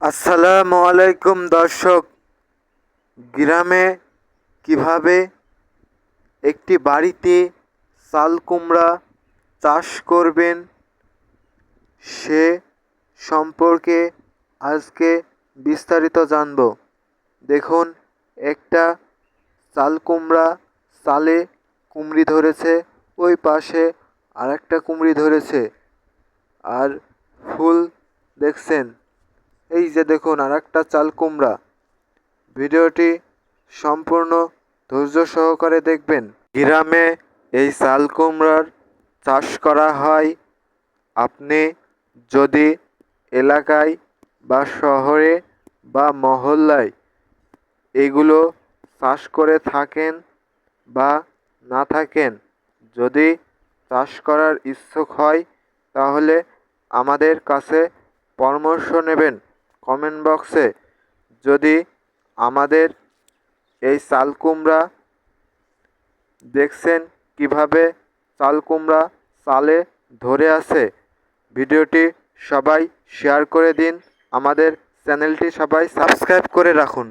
আসসালামু আলাইকুম দর্শক। গ্রামে কীভাবে একটি বাড়িতে চাল কুমড়া চাষ করবেন, সে সম্পর্কে আজকে বিস্তারিত জানব। দেখুন, একটা চাল কুমড়া চালে কুমড়ি ধরেছে, ওই পাশে আরেকটা কুমড়ি ধরেছে। আর ফুল দেখছেন এই যে দেখুন আর একটা চাল কুমড়া। ভিডিওটি সম্পূর্ণ ধৈর্য সহকারে দেখবেন। গ্রামে এই চাল কুমড়ার চাষ করা হয়। আপনি যদি এলাকায় বা শহরে বা মহল্লায় এগুলো চাষ করে থাকেন বা না থাকেন, যদি চাষ করার ইচ্ছুক হয়, তাহলে আমাদের কাছে পরামর্শ নেবেন। কমেন্ট বক্সে যদি আমাদের এই চাল কুমড়া দেখছেন কীভাবে চাল কুমড়া চালে ধরে আছে, ভিডিওটি সবাই শেয়ার করে দিন, আমাদের চ্যানেলটি সবাই সাবস্ক্রাইব করে রাখুন।